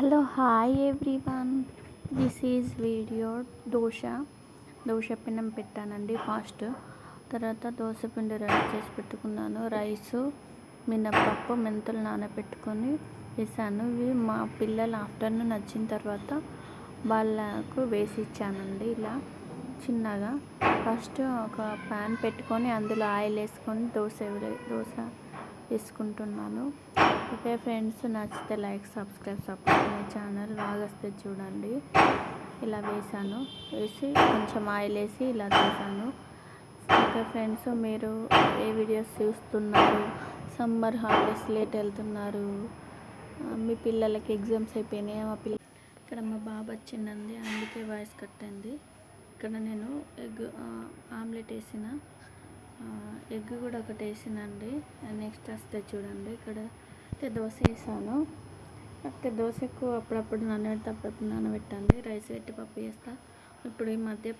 Hello hi everyone this is video dosa dosa పిండం పెట్టానండి fast తర్వాత దోశ పిండి రెడీ చేసి పెట్టుకున్నాను. రైసు మినప్పప్పు మెంతులు నానబెట్టుకొని వేసాను. ఇవి మా పిల్లలు ఆఫ్టర్నూన్ వచ్చిన తర్వాత వాళ్ళకు వేసి ఇచ్చానండి ఇలా చిన్నగా. ఫస్ట్ ఒక ప్యాన్ పెట్టుకొని అందులో ఆయిల్ వేసుకొని దోశ దోశ వేసుకుంటున్నాను ఓకే ఫ్రెండ్స్ నచ్చితే like subscribe support my channel బాగా వస్తే చూడండి. ఇలా వేసాను వేసి కొంచెం ఆయిల్ వేసి ఇలా చేశాను. ఓకే ఫ్రెండ్స్ మీరు ఏ వీడియోస్ చూస్తున్నారు? సమ్మర్ హాలిడేస్ లేట్ వెళ్తున్నారు. మీ పిల్లలకి ఎగ్జామ్స్ అయిపోయినాయి? మా పిల్ల ఇక్కడ మా బాబు వచ్చిందండి అందుకే వాయిస్ కట్టింది ఇక్కడ నేను ఎగ్ ఆమ్లెట్ వేసిన. ఎగ్ కూడా ఒకటి వేసినండి. నెక్స్ట్ వస్తే చూడండి. ఇక్కడ అయితే దోశ వేసాను. అయితే దోశకు అప్పుడప్పుడు నానబెడితే అప్పుడప్పుడు నానబెట్టండి. రైస్ పెట్టి పప్పు చేస్తా. ఇప్పుడు ఈ మధ్య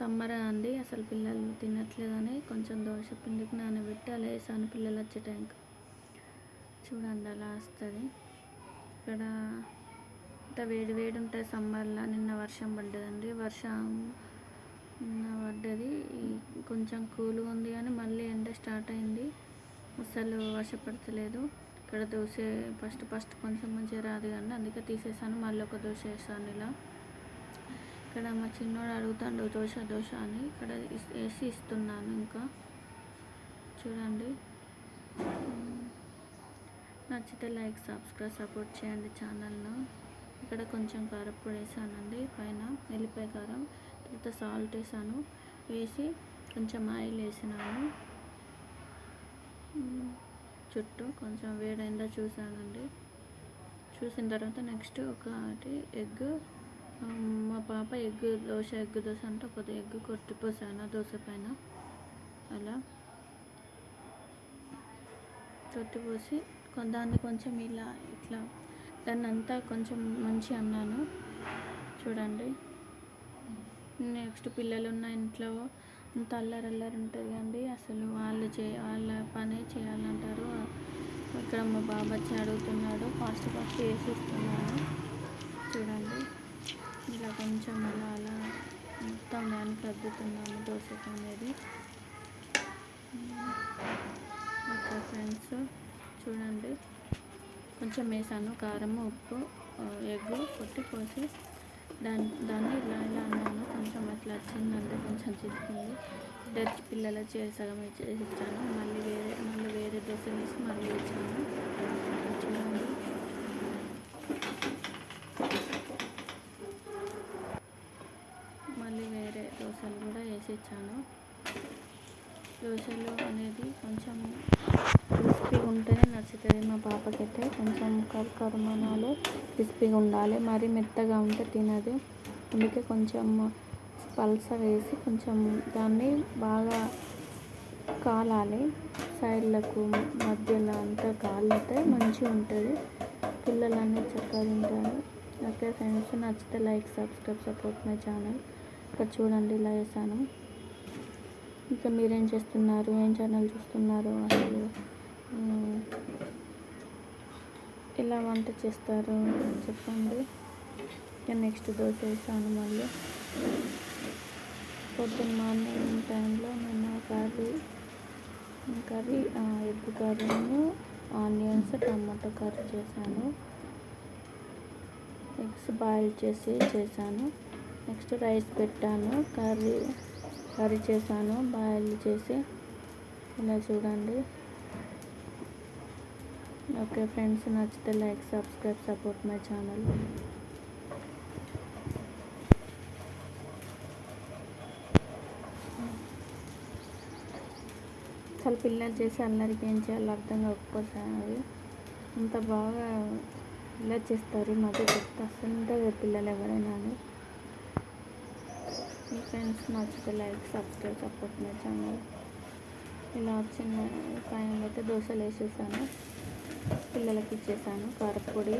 సమ్మర్ అండి. అసలు పిల్లలు తినట్లేదని కొంచెం దోశ పిండికి నానబెట్టి అలా వేసాను పిల్లలు వచ్చే టైంకి చూడండి అలా వస్తుంది. ఇక్కడ అంత వేడి వేడి ఉంటుంది సమ్మర్లో. నిన్న వర్షం పడ్డదండి. వర్షం కొంచెం కూల్గా ఉంది కానీ మళ్ళీ ఎండ స్టార్ట్ అయింది. అసలు వర్షపడతలేదు ఇక్కడ దోశ ఫస్ట్ ఫస్ట్ కొంచెం మంచిగా రాదు కానీ అందుకే తీసేసాను. మళ్ళీ ఒక దోశ వేసాను ఇలా. ఇక్కడ మా చిన్నోడు అడుగుతాడు దోశ దోశ అని. ఇక్కడ వేసి ఇస్తున్నాను ఇంకా. చూడండి. నచ్చితే లైక్ సబ్స్క్రైబ్ సపోర్ట్ చేయండి ఛానల్ను. ఇక్కడ కొంచెం కారప్పొడి వేసానండి. పైన వెల్లిపాయ కారం తర్వాత సాల్ట్ వేసాను. వేసి కొంచెం ఆయిల్ వేసినాను. చుట్టూ కొంచెం వేడైందా చూసానండి చూసిన తర్వాత నెక్స్ట్ ఒకటి ఎగ్ మా పాప ఎగ్ దోశ ఎగ్ దోశ అంటే ఒక ఎగ్ కొట్టిపోసాను దోశ పైన. అలా కొట్టిపోసి దాన్ని కొంచెం ఇలా ఇట్లా దాన్ని అంతా కొంచెం మంచి అన్నాను. చూడండి. నెక్స్ట్ పిల్లలు ఉన్న ఇంట్లో అంత అల్లరి అల్లరి ఉంటుంది అండి అసలు వాళ్ళు చే వాళ్ళ పనే చేయాలంటారు. ఇక్కడ మా బాబు వచ్చి అడుగుతున్నాడు. ఫాస్ట్ ఫాస్ట్ వేసిస్తున్నాను చూడండి. ఇలా కొంచెం అలా అలా మొత్తం దానికి అద్దుతున్నాము దోశకు అనేది. ఓకే ఫ్రెండ్స్ చూడండి. కొంచెం వేసాను. కారం ఉప్పు ఎగ్గు కొట్టి పోసి దాన్ని దాన్ని ఇలా ఇలా అన్నాను. కొంచెం అట్లా వచ్చిందంటే కొంచెం చిక్కింది డ్రెస్ పిల్లల చీర సగం ఇచ్చాను. మళ్ళీ వేరే మళ్ళీ వేరే డ్రెస్ వేసి మళ్ళీ ఇచ్చాను. చూడండి మళ్ళీ వేరే దోశలు కూడా వేసి ఇచ్చాను. దోశలు అనేది కొంచెం క్రిస్పీగా ఉంటేనే నచ్చుతుంది. మా పాపకైతే కొంచెం కరుమానాలు క్రిస్పీగా ఉండాలి. మరీ మెత్తగా ఉంటే తినదు. అందుకే కొంచెం పల్స వేసి కొంచెం దాన్ని బాగా కాలాలి. సైడ్లకు మధ్యలో అంతా కాలితే మంచిగా ఉంటుంది. పిల్లలు అనేది చక్కగా తింటారు. ఓకే ఫ్రెండ్స్ నచ్చితే like subscribe support my channel. ఇక్కడ చూడండి ఇలా వేసాను ఇంకా మీరేం చేస్తున్నారు? ఏం ఛానల్ చూస్తున్నారు? అసలు ఎలా వంట చేస్తారు చెప్పండి. నెక్స్ట్ దోశ వేసాను మళ్ళీ. పొద్దున్న మార్నింగ్ టైంలో నేను కర్రీ కర్రీ ఎగ్ కర్రీను ఆనియన్స్ టమాటో కర్రీ చేశాను. ఎగ్స్ బాయిల్ చేసి చేశాను. నెక్స్ట్ రైస్ పెట్టాను. కర్రీ కర్రీ చేశాను. బాయిల్ చేసి ఇలా చూడండి. ఓకే ఫ్రెండ్స్ నచ్చితే like subscribe support my channel. అసలు పిల్లలు చేసి అందరికి ఏం చేయాలో అర్థం కాకపోతే అంత బాగా ఇలా చేస్తారు మధ్య చెప్తే. అసలు పిల్లలు ఎవరైనా మీ ఫ్రెండ్స్ నచ్చితే like subscribe support my channel. ఇలా వచ్చిన ఫైనల్ అయితే దోశలు వేసేసాను. పిల్లలకి ఇచ్చేసాను కారపొడి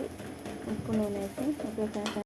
ఉప్పు నూనె వేసి ఒక